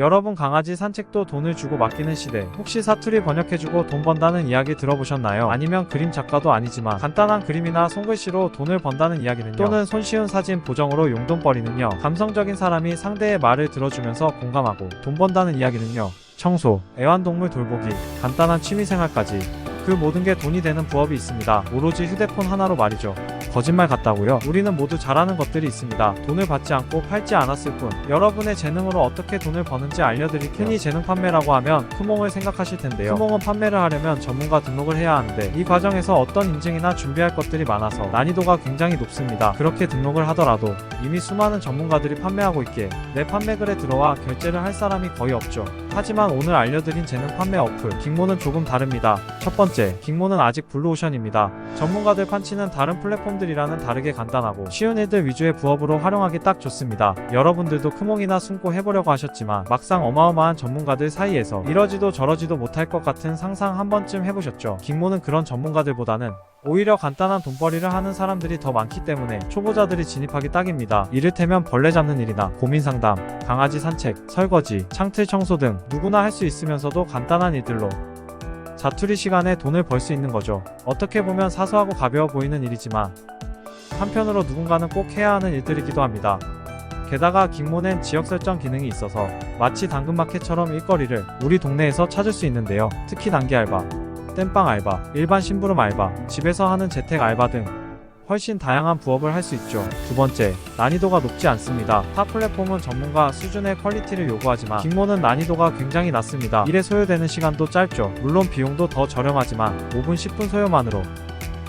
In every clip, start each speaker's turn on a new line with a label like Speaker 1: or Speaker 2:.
Speaker 1: 여러분 강아지 산책도 돈을 주고 맡기는 시대. 혹시 사투리 번역해주고 돈 번다는 이야기 들어보셨나요? 아니면 그림 작가도 아니지만 간단한 그림이나 손글씨로 돈을 번다는 이야기는요. 또는 손쉬운 사진 보정으로 용돈벌이는요. 감성적인 사람이 상대의 말을 들어주면서 공감하고 돈 번다는 이야기는요. 청소, 애완동물 돌보기, 간단한 취미생활까지 그 모든 게 돈이 되는 부업이 있습니다. 오로지 휴대폰 하나로 말이죠. 거짓말 같다고요? 우리는 모두 잘하는 것들이 있습니다. 돈을 받지 않고 팔지 않았을 뿐. 여러분의 재능으로 어떻게 돈을 버는지 알려드릴게요. 흔히 재능 판매라고 하면 크몽을 생각하실 텐데요. 크몽은 판매를 하려면 전문가 등록을 해야 하는데 이 과정에서 어떤 인증이나 준비할 것들이 많아서 난이도가 굉장히 높습니다. 그렇게 등록을 하더라도 이미 수많은 전문가들이 판매하고 있기에 내 판매글에 들어와 결제를 할 사람이 거의 없죠. 하지만 오늘 알려드린 재능 판매 어플 킹모는 조금 다릅니다. 첫 번째, 킹모는 아직 블루오션입니다. 전문가들 판치는 다른 플랫폼 들이라는 다르게 간단하고 쉬운 일들 위주의 부업으로 활용하기 딱 좋습니다. 여러분들도 크몽이나 숨고 해보려고 하셨지만 막상 어마어마한 전문가들 사이에서 이러지도 저러지도 못할 것 같은 상상 한 번쯤 해보셨죠? 킹모는 그런 전문가들보다는 오히려 간단한 돈벌이를 하는 사람들이 더 많기 때문에 초보자들이 진입하기 딱입니다. 이를테면 벌레 잡는 일이나 고민 상담, 강아지 산책, 설거지, 창틀 청소 등 누구나 할 수 있으면서도 간단한 일들로 자투리 시간에 돈을 벌 수 있는 거죠. 어떻게 보면 사소하고 가벼워 보이는 일이지만 한편으로 누군가는 꼭 해야 하는 일들이기도 합니다. 게다가 킹몬엔 지역 설정 기능이 있어서 마치 당근마켓처럼 일거리를 우리 동네에서 찾을 수 있는데요. 특히 단기 알바, 땜빵 알바, 일반 심부름 알바, 집에서 하는 재택 알바 등 훨씬 다양한 부업을 할 수 있죠. 두 번째, 난이도가 높지 않습니다. 타 플랫폼은 전문가 수준의 퀄리티를 요구하지만 킹모는 난이도가 굉장히 낮습니다. 일에 소요되는 시간도 짧죠. 물론 비용도 더 저렴하지만 5분 10분 소요만으로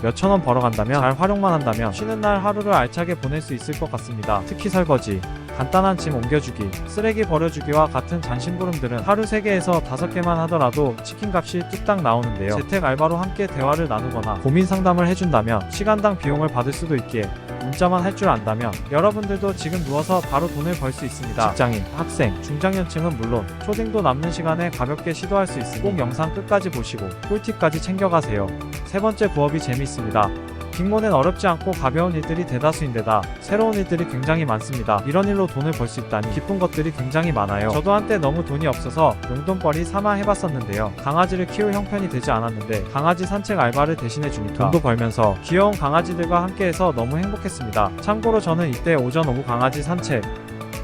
Speaker 1: 몇천 원 벌어간다면 잘 활용만 한다면 쉬는 날 하루를 알차게 보낼 수 있을 것 같습니다. 특히 설거지, 간단한 짐 옮겨주기, 쓰레기 버려주기와 같은 잔심부름들은 하루 3개에서 5개만 하더라도 치킨값이 뚝딱 나오는데요. 재택 알바로 함께 대화를 나누거나 고민 상담을 해준다면 시간당 비용을 받을 수도 있기에 문자만 할 줄 안다면 여러분들도 지금 누워서 바로 돈을 벌 수 있습니다. 직장인, 학생, 중장년층은 물론 초딩도 남는 시간에 가볍게 시도할 수 있으니 꼭 영상 끝까지 보시고 꿀팁까지 챙겨가세요. 세 번째 부업이 재미있습니다. 빅몬엔 어렵지 않고 가벼운 일들이 대다수인데다 새로운 일들이 굉장히 많습니다. 이런 일로 돈을 벌 수 있다니 기쁜 것들이 굉장히 많아요. 저도 한때 너무 돈이 없어서 용돈벌이 삼아 해봤었는데요. 강아지를 키울 형편이 되지 않았는데 강아지 산책 알바를 대신해 주니까 돈도 벌면서 귀여운 강아지들과 함께해서 너무 행복했습니다. 참고로 저는 이때 오전 오후 강아지 산책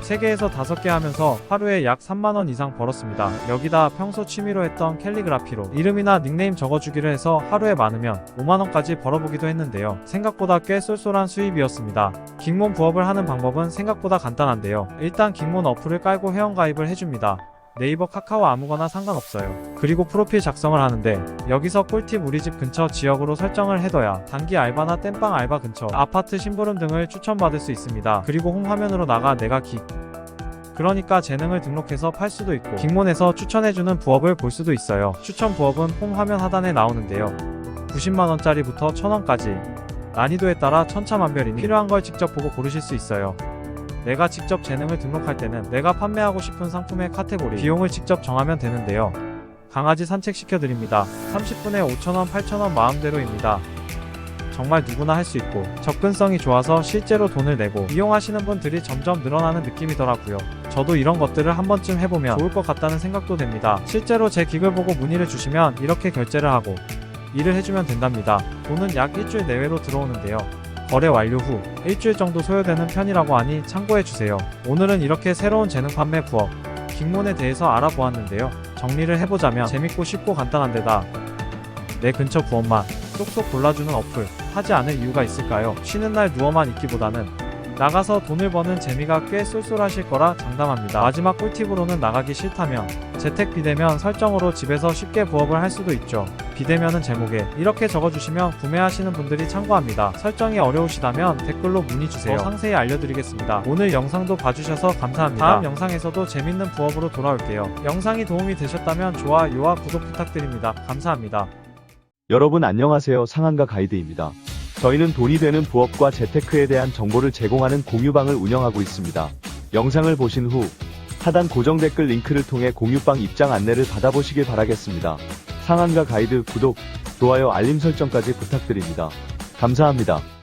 Speaker 1: 3개에서 5개 하면서 하루에 약 3만원 이상 벌었습니다. 여기다 평소 취미로 했던 캘리그라피로 이름이나 닉네임 적어주기를 해서 하루에 많으면 5만원까지 벌어보기도 했는데요. 생각보다 꽤 쏠쏠한 수입이었습니다. 킹몬 부업을 하는 방법은 생각보다 간단한데요. 일단 킹몬 어플을 깔고 회원가입을 해줍니다. 네이버 카카오 아무거나 상관없어요. 그리고 프로필 작성을 하는데 여기서 꿀팁 우리 집 근처 지역으로 설정을 해둬야 단기 알바나 땜빵 알바 근처 아파트 심부름 등을 추천받을 수 있습니다. 그리고 홈 화면으로 나가 내가 기 그러니까 재능을 등록해서 팔 수도 있고 빅몬에서 추천해주는 부업을 볼 수도 있어요. 추천 부업은 홈 화면 하단에 나오는데요. 90만원짜리부터 1000원까지 난이도에 따라 천차만별이니 필요한 걸 직접 보고 고르실 수 있어요. 내가 직접 재능을 등록할 때는 내가 판매하고 싶은 상품의 카테고리, 비용을 직접 정하면 되는데요. 강아지 산책시켜드립니다. 30분에 5,000원, 8,000원 마음대로입니다. 정말 누구나 할 수 있고 접근성이 좋아서 실제로 돈을 내고 이용하시는 분들이 점점 늘어나는 느낌이더라고요. 저도 이런 것들을 한 번쯤 해보면 좋을 것 같다는 생각도 됩니다. 실제로 제 긱을 보고 문의를 주시면 이렇게 결제를 하고 일을 해주면 된답니다. 돈은 약 일주일 내외로 들어오는데요. 거래 완료 후 일주일 정도 소요되는 편이라고 하니 참고해주세요. 오늘은 이렇게 새로운 재능 판매 부업, 빅몬에 대해서 알아보았는데요. 정리를 해보자면 재밌고 쉽고 간단한 데다 내 근처 부업만 쏙쏙 골라주는 어플 하지 않을 이유가 있을까요? 쉬는 날 누워만 있기보다는 나가서 돈을 버는 재미가 꽤 쏠쏠하실 거라 장담합니다. 마지막 꿀팁으로는 나가기 싫다면 재택 비대면 설정으로 집에서 쉽게 부업을 할 수도 있죠. 비대면은 제목에 이렇게 적어주시면 구매하시는 분들이 참고합니다. 설정이 어려우시다면 댓글로 문의 주세요. 더 상세히 알려드리겠습니다. 오늘 영상도 봐주셔서 감사합니다. 다음 영상에서도 재밌는 부업으로 돌아올게요. 영상이 도움이 되셨다면 좋아요와 구독 부탁드립니다. 감사합니다.
Speaker 2: 여러분 안녕하세요. 상한가 가이드입니다. 저희는 돈이 되는 부업과 재테크에 대한 정보를 제공하는 공유방을 운영하고 있습니다. 영상을 보신 후 하단 고정 댓글 링크를 통해 공유방 입장 안내를 받아보시길 바라겠습니다. 상한가 가이드 구독, 좋아요 알림 설정까지 부탁드립니다. 감사합니다.